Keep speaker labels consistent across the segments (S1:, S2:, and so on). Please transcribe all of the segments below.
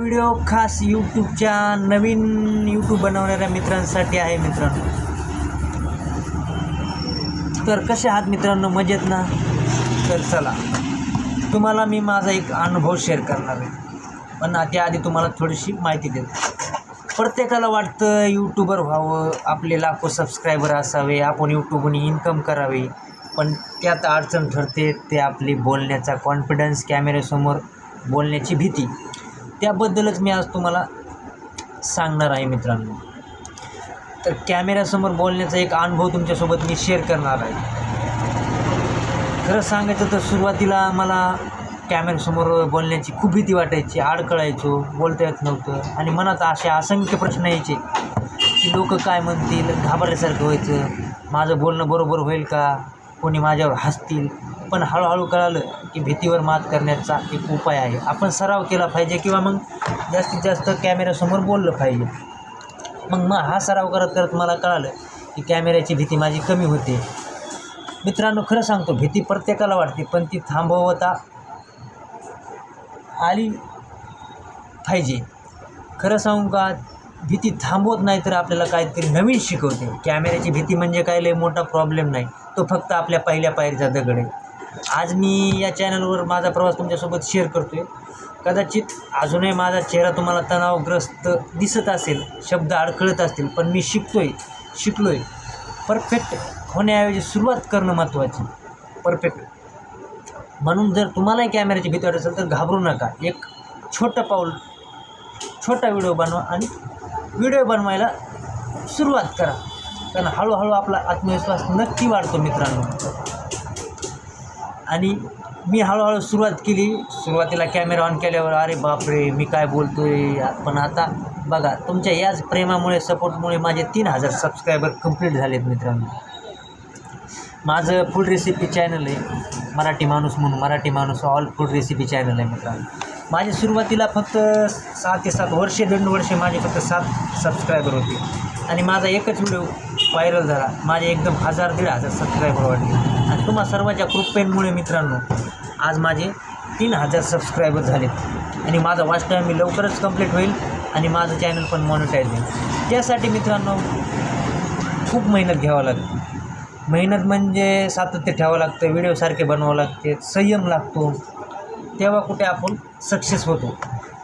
S1: Video खास यूट्यूबच्या नवीन YouTube बनवणाऱ्या मित्रांसाठी आहे मित्रांनो. तर कसे आहात मित्रांनो? मजेत ना? तर चला. तुम्हाला मी माझा एक अनुभव शेअर करणार आहे. पण त्याआधी तुम्हाला थोडीशी माहिती देतो. प्रत्येकाला वाटतं यूट्यूबर व्हावं आपले लाखो सबस्क्रायबर असावे आपण यूट्यूबने इन्कम करावे. पण त्यात अडचण ठरते ते आपली बोलण्याचा कॉन्फिडन्स कॅमेऱ्यासमोर बोलण्याची भीती. त्याबद्दलच मी आज तुम्हाला सांगणार आहे मित्रांनो. तर कॅमेऱ्यासमोर बोलण्याचा एक अनुभव तुमच्यासोबत मी शेअर करणार आहे. खरं सांगायचं तर सुरुवातीला मला कॅमेऱ्यासमोर बोलण्याची खूप भीती वाटायची अडकळायचो बोलता येत नव्हतं आणि मनात असे असंख्य प्रश्न यायचे की लोक काय म्हणतील घाबरल्यासारखं व्हायचं माझं बोलणं बरोबर होईल का कोणी माझ्यावर हसतील पण हळूहळू कळालं की भीतीवर मात करण्याचा एक उपाय आहे. आपण सराव केला पाहिजे किंवा मग जास्तीत जास्त कॅमेऱ्यासमोर बोललं पाहिजे. मग मग हा सराव करत करत मला कळालं की कॅमेऱ्याची भीती माझी कमी होते. मित्रांनो खरं सांगतो भीती प्रत्येकाला वाटते पण ती थांबवता आली पाहिजे. खरं सांगू का भीती थांबवत नाही तर आपल्याला काहीतरी नवीन शिकवते. कॅमेऱ्याची भीती म्हणजे काय? लय मोठा प्रॉब्लेम नाही. तो फक्त आपल्या पहिल्या पायरीचा दगड आहे. आज मी या चॅनलवर माझा प्रवास तुमच्यासोबत शेअर करतो आहे कदाचित अजूनही माझा चेहरा तुम्हाला तणावग्रस्त दिसत असेल शब्द अडखळत असतील पण मी शिकतो आहे शिकलो आहे परफेक्ट होण्याऐवजी सुरुवात करणं महत्त्वाची. परफेक्ट म्हणून जर तुम्हालाही कॅमेऱ्याची भीती वाटत असेल तर घाबरू नका. एक छोटं पाऊल छोटा व्हिडिओ बनवा आणि व्हिडिओ बनवायला सुरुवात करा. कारण हळूहळू आपला आत्मविश्वास नक्की वाढतो मित्रांनो. आणि मी हळूहळू सुरुवात केली. सुरुवातीला कॅमेरा ऑन केल्यावर अरे बापरे मी काय बोलतो आहे पण आता बघा तुमच्या याच प्रेमामुळे सपोर्टमुळे माझे तीन हजार सबस्क्रायबर कंप्लीट झालेत मित्रांनो. माझं फूड रेसिपी चॅनल आहे मराठी माणूस म्हणून मराठी माणूस ऑल फूड रेसिपी चॅनल आहे मित्रांनो. माझ्या सुरुवातीला फक्त सहा ते सात वर्षे दोन वर्षे माझे फक्त सात सबस्क्रायबर होते. आणि माझा एकच व्हिडिओ व्हायरल झाला. माझे एकदम हजार दीड हजार सबस्क्रायबर वाढले. आणि तुम्हा सर्वांच्या कृपेमुळे मित्रांनो आज माझे तीन हजार सबस्क्रायबर झालेत. आणि माझा वॉच टाईम मी लवकरच कंप्लीट होईल आणि माझं चॅनल पण मॉनिटाईज होईल. त्यासाठी मित्रांनो खूप मेहनत घ्यावं लागते. मेहनत म्हणजे सातत्य ठेवावं लागतं व्हिडिओसारखे बनवावं लागते संयम लागतो. तेव्हा कुठे आपण सक्सेस होतो.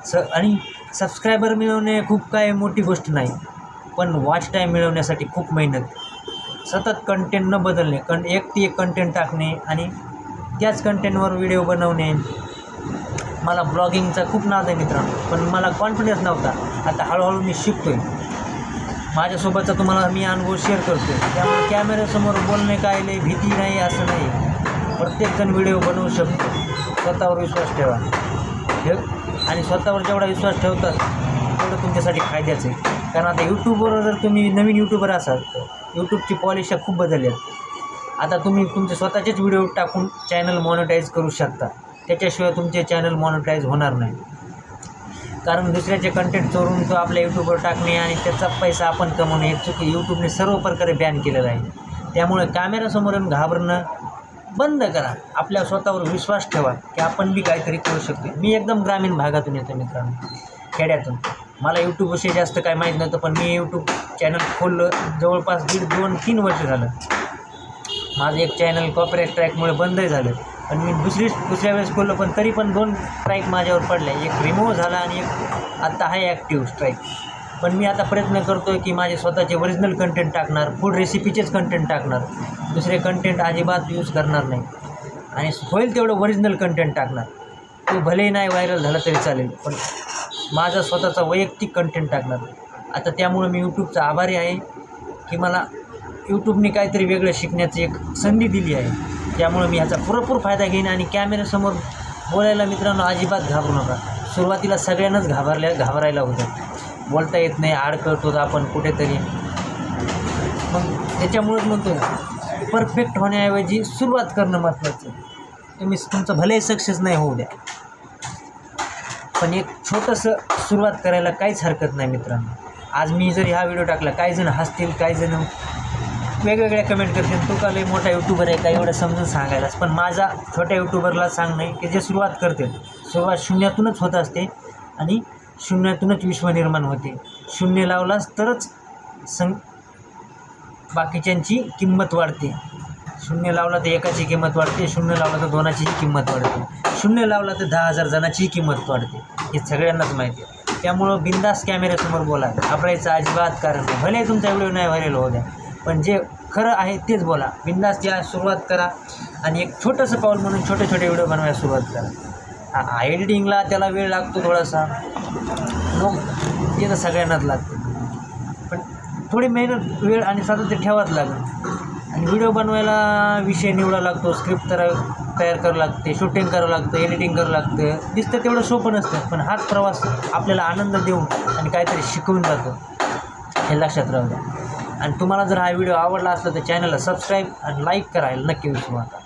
S1: स आणि सबस्क्रायबर मिळवणे खूप काय मोठी गोष्ट नाही. पण वॉच टाईम मिळवण्यासाठी खूप मेहनत. सतत कंटेंट न बदलणे कं एक ती एक कंटेंट टाकणे आणि त्याच कंटेंटवर व्हिडिओ बनवणे. मला ब्लॉगिंगचा खूप नाद आहे मित्रांनो पण मला कॉन्फिडन्स नव्हता. आता हळूहळू मी शिकतो आहे माझ्यासोबतचा तुम्हाला मी अनुभव शेअर करतो त्यामुळे कॅमेऱ्यासमोर बोलणे काय नाही भीती नाही असं नाही. प्रत्येकजण व्हिडिओ बनवू शकतो. स्वतःवर विश्वास ठेवा. ठेव आणि स्वतःवर जेवढा विश्वास ठेवतात तेवढं तुमच्यासाठी फायद्याचं आहे. कारण आता यूट्यूबवर जर तुम्ही नवीन यूट्यूबर असाल तर यूट्यूबची पॉलिशा खूप बदलल्यात आता तुम्ही तुमचे स्वतःचेच व्हिडिओ टाकून चॅनल मॉनिटाईज करू शकता. त्याच्याशिवाय तुमचे चॅनल मॉनिटाईज होणार नाही. कारण दुसऱ्याचे कंटेंट चोरून तो आपल्या यूट्यूबवर टाकणे आणि त्याचा पैसा आपण कमवणे हे चुकी यूट्यूबने सर्व प्रकारे बॅन केलेलं आहे. त्यामुळे कॅमेरासमोर येऊन घाबरणं बंद करा. आपल्या स्वतःवर विश्वास ठेवा की आपण बी काहीतरी करू शकतो मी एकदम ग्रामीण भागातून येतो मित्रांनो खेड्यातून. मला यूट्यूबविषयी जास्त काय माहीत नव्हतं पण मी यूट्यूब चॅनल खोललं. जवळपास दीड दोन तीन वर्ष झालं. माझं एक चॅनल कॉपरेट ट्रॅकमुळे बंदही झालं. पण मी दुसरी दुसऱ्या वेळेस खोललं पण तरी पण दोन स्ट्राईक माझ्यावर पडले. एक रिमूव्ह झाला आणि एक आत्ता आहे ॲक्टिव्ह स्ट्राईक पण मी आता प्रयत्न करतो आहे की माझे स्वतःचे ओरिजिनल कंटेंट टाकणार फूड रेसिपीचेच कंटेंट टाकणार. दुसरे कंटेंट अजिबात यूज करणार नाही. आणि होईल तेवढं ओरिजिनल कंटेंट टाकणार. तो भलेही नाही व्हायरल झाला तरी चालेल पण माझा स्वतःचा वैयक्तिक कंटेंट टाकणार. आता त्यामुळे मी यूट्यूबचा आभारी आहे की मला यूट्यूबने काहीतरी वेगळं शिकण्याची एक संधी दिली आहे. त्यामुळे मी ह्याचा पुरेपूर फायदा घेईन आणि कॅमेऱ्यासमोर बोलायला मित्रांनो अजिबात घाबरू नका. सुरुवातीला सगळ्यांनाच घाबरल्या घाबरायला होतं बोलता येत नाही अडकळतो आपण कुठेतरी. मग त्याच्यामुळेच म्हणतो परफेक्ट होण्याऐवजी सुरुवात करणं महत्त्वाचं तुम्ही तुमचं भलेही सक्सेस नाही होऊ द्या. पण एक छोटंसं सुरुवात करायला काहीच हरकत नाही मित्रांनो. आज मी जर हा व्हिडिओ टाकला काही जण हसतील काही जण वेगवेगळ्या कमेंट करतील. तू का लई मोठा यूट्यूबर आहे का एवढं समजून सांगायलाच. पण माझा छोट्या यूट्यूबरला सांगणं की जे सुरुवात करतील सुरुवात शून्यातूनच होत असते आणि शून्यातूनच विश्व निर्माण होते. शून्य लावलास तरच सं बाकीच्यांची किंमत वाढते. शून्य लावला तर एकाची किंमत वाढते शून्य लावला तर दोनाचीही किंमत वाढते. शून्य लावला तर दहा हजार जणांचीही किंमत वाढते. हे सगळ्यांनाच माहिती आहे. त्यामुळं बिंदास कॅमेऱ्यासमोर बोला. घाबरायचं अजिबात कारण नाही. भले तुमचा व्हिडिओ नाही व्हायरल होऊ द्या पण जे खरं आहे तेच बोला. बिंदास या सुरुवात करा आणि एक छोटंसं पाऊल म्हणून छोटे छोटे व्हिडिओ बनवायला सुरुवात करा. हा एडिटिंगला त्याला वेळ लागतो थोडासा. मग ते तर सगळ्यांनाच लागते. पण थोडी मेहनत वेळ आणि सातत्य ठेवाच लागेल. आणि व्हिडिओ बनवायला विषय निवडा लागतो स्क्रिप्ट तर तयार करावं लागते शूटिंग करावं लागतं एडिटिंग करावं लागतं. दिसतं तेवढं सोपं नसतं पण हाच प्रवास आपल्याला आनंद देऊन आणि काहीतरी शिकवून जातो. हे लक्षात राहू द्या. आणि तुम्हाला जर हा व्हिडिओ आवडला असला तर चॅनलला सबस्क्राईब आणि लाईक करायला नक्की विसरू नका.